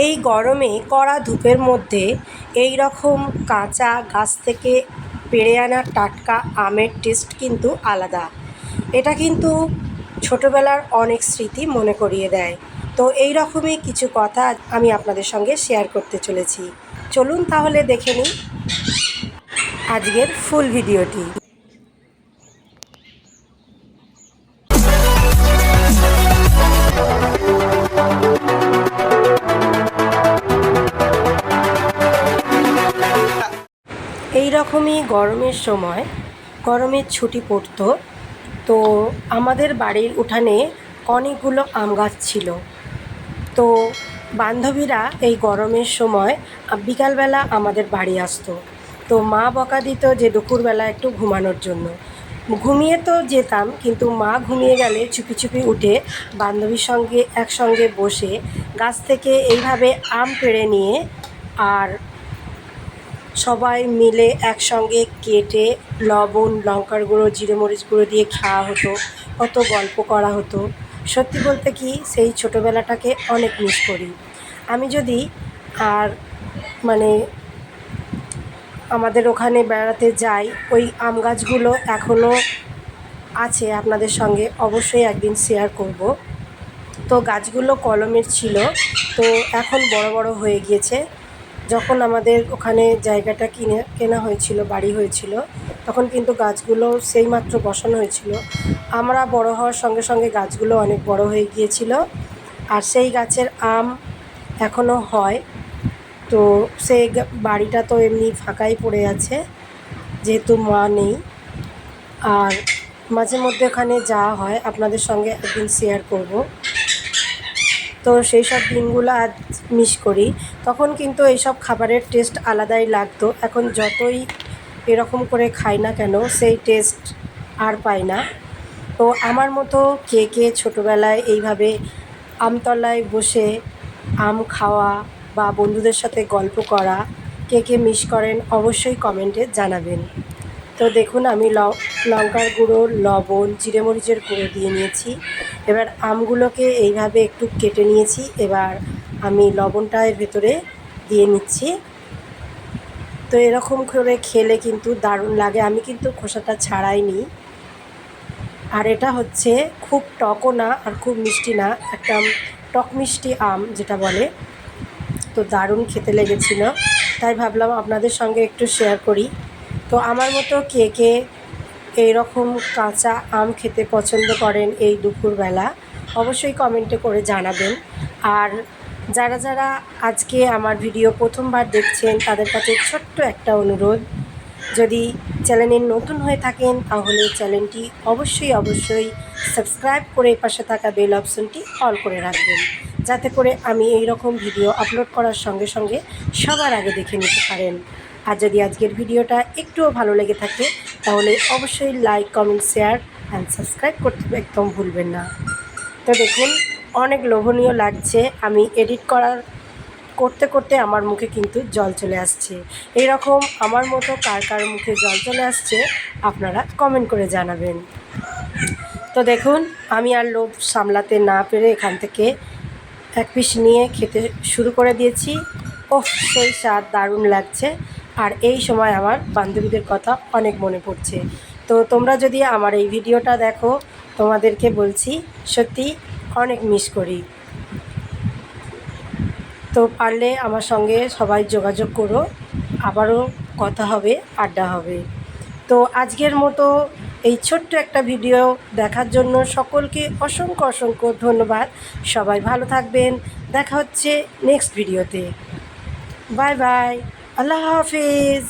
এই গরমে কড়া ধূপের মধ্যে এই রকম কাঁচা গাছ থেকে পেড়ে আনা টাটকা আমের টেস্ট কিন্তু আলাদা। এটা কিন্তু ছোটোবেলার অনেক স্মৃতি মনে করিয়ে দেয়। তো এই রকমই কিছু কথা আমি আপনাদের সঙ্গে শেয়ার করতে চলেছি। চলুন তাহলে দেখে নিই আজকের ফুল ভিডিওটি এই রকমই গরমের সময়, গরমের ছুটি পড়তো। তো আমাদের বাড়ির উঠানে অনেকগুলো আম গাছ ছিল। তো বান্ধবীরা এই গরমের সময় বিকালবেলা আমাদের বাড়ি আসতো। তো মা বকা দিত যে দুপুরবেলা একটু ঘুমানোর জন্য। ঘুমিয়ে তো যেতাম, কিন্তু মা ঘুমিয়ে গেলে চুপি চুপি উঠে বান্ধবীর সঙ্গে একসঙ্গে বসে গাছ থেকে এইভাবে আম পেড়ে নিয়ে আর সবাই মিলে একসঙ্গে কেটে লবণ, লঙ্কার গুঁড়ো, জিরে মরিচ গুঁড়ো দিয়ে খাওয়া হতো, কত গল্প করা হতো। সত্যি বলতে কি, সেই ছোটোবেলাটাকে অনেক মিস করি। আমি যদি আর মানে আমাদের ওখানে বেড়াতে যাই, ওই আম গাছগুলো এখনও আছে আপনাদের সঙ্গে, অবশ্যই একদিন শেয়ার করব। তো গাছগুলো কলমের ছিল, তো এখন বড় বড় হয়ে গিয়েছে। যখন আমাদের ওখানে জায়গাটা কিনে, কেনা হয়েছিল, বাড়ি হয়েছিল, তখন কিন্তু গাছগুলো সেইমাত্র বসানো হয়েছিল। আমরা বড় হওয়ার সঙ্গে সঙ্গে গাছগুলো অনেক বড় হয়ে গিয়েছিল আর সেই গাছের আম এখনও হয়। তো সেই বাড়িটা তো এমনি ফাঁকাই পড়ে আছে, যেহেতু মা নেই। আর মাঝে মধ্যে ওখানে যাওয়া হয়, আপনাদের সঙ্গে একদিন শেয়ার করব। তো সেই সব দিনগুলো আজ মিস করি। তখন কিন্তু এইসব খাবারের টেস্ট আলাদাই লাগতো। এখন যতই এরকম করে খাই না কেন, সেই টেস্ট আর পাই না। তো আমার মতো কে কে ছোটোবেলায় এইভাবে আমতলায় বসে আম খাওয়া বা বন্ধুদের সাথে গল্প করা, কে কে মিস করেন অবশ্যই কমেন্টে জানাবেন। তো দেখুন, আমি লঙ্কার গুঁড়ো, লবণ, জিরে মরিচের গুঁড়ো দিয়ে নিয়েছি। এবার আমগুলোকে এইভাবে একটু কেটে নিয়েছি। এবার আমি লবণটা এর ভেতরে দিয়ে নিচ্ছি। তো এরকম করে খেলে কিন্তু দারুণ লাগে। আমি কিন্তু খোসাটা ছাড়াইনি। আর এটা হচ্ছে খুব টকও না আর খুব মিষ্টি না, একটা টক মিষ্টি আম যেটা বলে। তো দারুণ খেতে লেগেছিল। তাই ভাবলাম আপনাদের সঙ্গে একটু শেয়ার করি। তো আমার মতো কে কে এইরকম কাঁচা আম খেতে পছন্দ করেন এই দুপুরবেলা, অবশ্যই কমেন্টে করে জানাবেন। আর যারা যারা আজকে আমার ভিডিও প্রথমবার দেখছেন, তাদের কাছে ছোট্ট একটা অনুরোধ। যদি চ্যানেলে নতুন হয়ে থাকেন, তাহলে চ্যানেলটি অবশ্যই অবশ্যই সাবস্ক্রাইব করে পাশে থাকা বেল অপশনটি অল করে রাখবেন। যাতে করে আমি এই রকম ভিডিও আপলোড করার সঙ্গে সঙ্গে সবার আগে দেখে নিতে পারেন। আর যদি আজকের ভিডিওটা একটুও ভালো লেগে থাকে তাহলে অবশ্যই like comment share and subscribe করতে একদম ভুলবেন না। তো দেখুন, অনেক লোভনীয় লাগছে। আমি এডিট করার, করতে করতে আমার মুখে কিন্তু জল চলে আসছে। এই রকম আমার মতো কার কার মুখে জল চলে আসছে, আপনারা কমেন্ট করে জানাবেন। তো দেখুন, আমি আর লোভ সামলাতে না পেরে এখান থেকে এক পিস নিয়ে খেতে শুরু করে দিয়েছি। ওহ সেই স্বাদ দারুণ লাগছে। আর এই সময় আমার বান্ধবীদের কথা অনেক মনে পড়ছে। তো তোমরা যদি আমার এই ভিডিওটা দেখো, তোমাদেরকে বলছি, সত্যি অনেক মিস করি। তো পারলে আমার সঙ্গে সবাই যোগাযোগ করো, আবারও কথা হবে, আড্ডা হবে। তো আজকের মতো এই ছোট্ট একটা ভিডিও দেখার জন্য সকলকে অসংখ্য অসংখ্য ধন্যবাদ। সবাই ভালো থাকবেন। দেখা হচ্ছে নেক্সট ভিডিওতে bye bye আল্লাহ হাফিজ